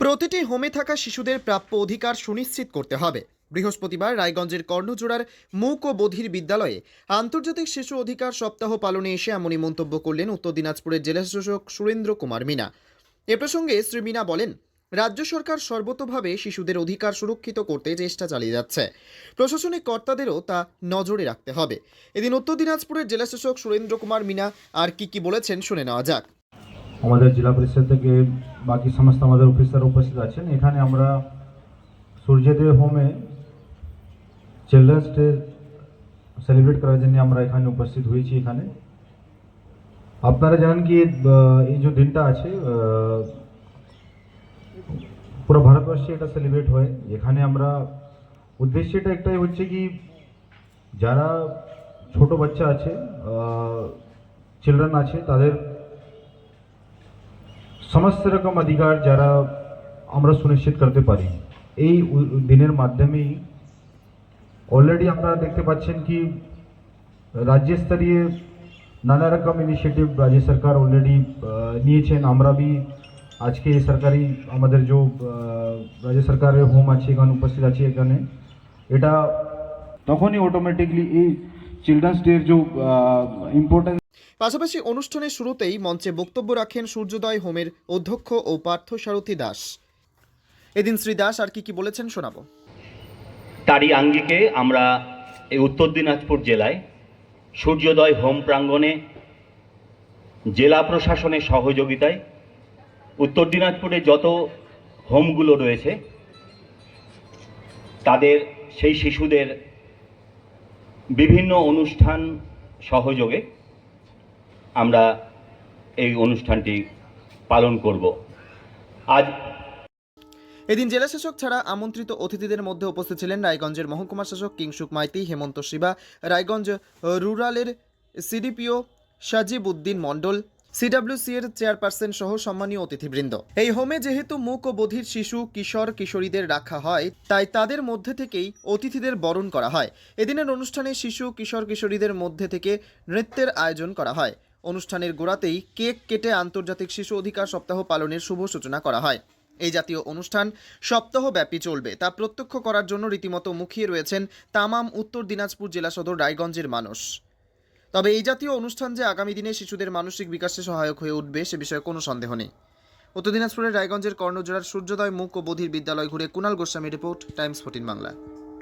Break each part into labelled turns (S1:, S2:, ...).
S1: প্রতিটি হোমে থাকা শিশুদের প্রাপ্য অধিকার সুনিশ্চিত করতে হবে। বৃহস্পতিবার রায়গঞ্জের কর্ণজোড়ার মুক ও বধির বিদ্যালয়ে আন্তর্জাতিক শিশু অধিকার সপ্তাহ পালনে এসে এমনই মন্তব্য করলেন উত্তর দিনাজপুরের জেলা শাসক সুরেন্দ্র কুমার মিনা। এ প্রসঙ্গে শ্রী মিনা বলেন, রাজ্য সরকার সর্বতোভাবে শিশুদের অধিকার সুরক্ষিত করতে চেষ্টা চালিয়ে যাচ্ছে। প্রশাসনিক কর্তাদেরও তা নজরে রাখতে হবে। এদিন উত্তর দিনাজপুরের জেলা শাসক সুরেন্দ্র কুমার মিনা আর কি কি বলেছেন শুনে নেওয়া যাক।
S2: আমাদের জেলা পরিষদ থেকে বাকি সমস্ত আমাদের অফিসার উপস্থিত আছেন। এখানে আমরা সূর্যদেব হোমে চিলড্রেন্স ডে সেলিব্রেট করার জন্য আমরা এখানে উপস্থিত হয়েছি এখানে। আপনারা জানেন কি এই যে দিনটা আছে পুরো ভারতবর্ষে এটা সেলিব্রেট হয়। এখানে আমরা উদ্দেশ্যটা একটাই হচ্ছে কি, যারা ছোট বাচ্চা আছে চিলড্রেন আছে, তাদের সমস্ত রকম অধিকার যারা আমরা সুনিশ্চিত করতে পারি। এই দিনের মাধ্যমেই অলরেডি আপনারা দেখতে পাচ্ছেন কি, রাজ্য স্তरीय নানা রকম ইনিশিয়েটিভ রাজ্য সরকার অলরেডি নিয়েছেন। আমরা বি আজকে সরকারি আমাদের যে রাজ্য সরকারের হোম আছে, এখানে উপস্থিত আছে এখানে। এটা তখনই অটোমেটিকলি এই চিলড্রেন্স ডের যে ইম্পর্টেন্স
S1: পাশাপাশি অনুষ্ঠানের শুরুতেই মঞ্চে বক্তব্য রাখেন সূর্যোদয় হোমের অধ্যক্ষ ও পার্থসারথী দাস। এদিন শ্রী দাস আর কি কি বলেছেন শোনাবো।
S3: তারই আঙ্গিকে আমরা এই উত্তর দিনাজপুর জেলায় সূর্যোদয় হোম প্রাঙ্গণে জেলা প্রশাসনের সহযোগিতায় উত্তর দিনাজপুরে যত হোমগুলো রয়েছে, তাদের সেই শিশুদের বিভিন্ন অনুষ্ঠান সহযোগে আমরা এই অনুষ্ঠানটি পালন করব। আজ
S1: এদিন জেলা শাসক ছাড়া আমন্ত্রিত অতিথিদের মধ্যে উপস্থিত ছিলেন রায়গঞ্জের মহকুমা শাসক কিংসুক মাইতি হেমন্ত শিবা, রায়গঞ্জ রুরালের সিডিপিও সাজিব উদ্দিন মণ্ডল, সিডাব্লিউসি এর চেয়ারপারসন সহ সম্মানীয় অতিথিবৃন্দ। এই হোমে যেহেতু মুক ও বধির শিশু, কিশোর, কিশোরীদের রাখা হয়, তাই তাদের মধ্যে থেকেই অতিথিদের বরণ করা হয়। এদিনের অনুষ্ঠানে শিশু, কিশোর, কিশোরীদের মধ্যে থেকে নৃত্যের আয়োজন করা হয়। অনুষ্ঠানের গোড়াতেই কেক কেটে আন্তর্জাতিক শিশু অধিকার সপ্তাহ পালনের শুভ সূচনা করা হয়। এই জাতীয় অনুষ্ঠান সপ্তাহব্যাপী চলবে, তা প্রত্যক্ষ করার জন্য রীতিমতো মুখিয়ে রয়েছেন তামাম উত্তর দিনাজপুর জেলা সদর রায়গঞ্জের মানুষ। তবে এই জাতীয় অনুষ্ঠান যে আগামী দিনে শিশুদের মানসিক বিকাশে সহায়ক হয়ে উঠবে সে বিষয়ে কোনো সন্দেহ নেই। উত্তর দিনাজপুরের রায়গঞ্জের কর্ণজোড়ার সূর্যোদয় মুখ ও বধির বিদ্যালয় ঘুরে Kunal Goswami report, Times fourteen Bangla.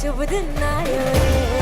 S4: ശുഭദിനായോ?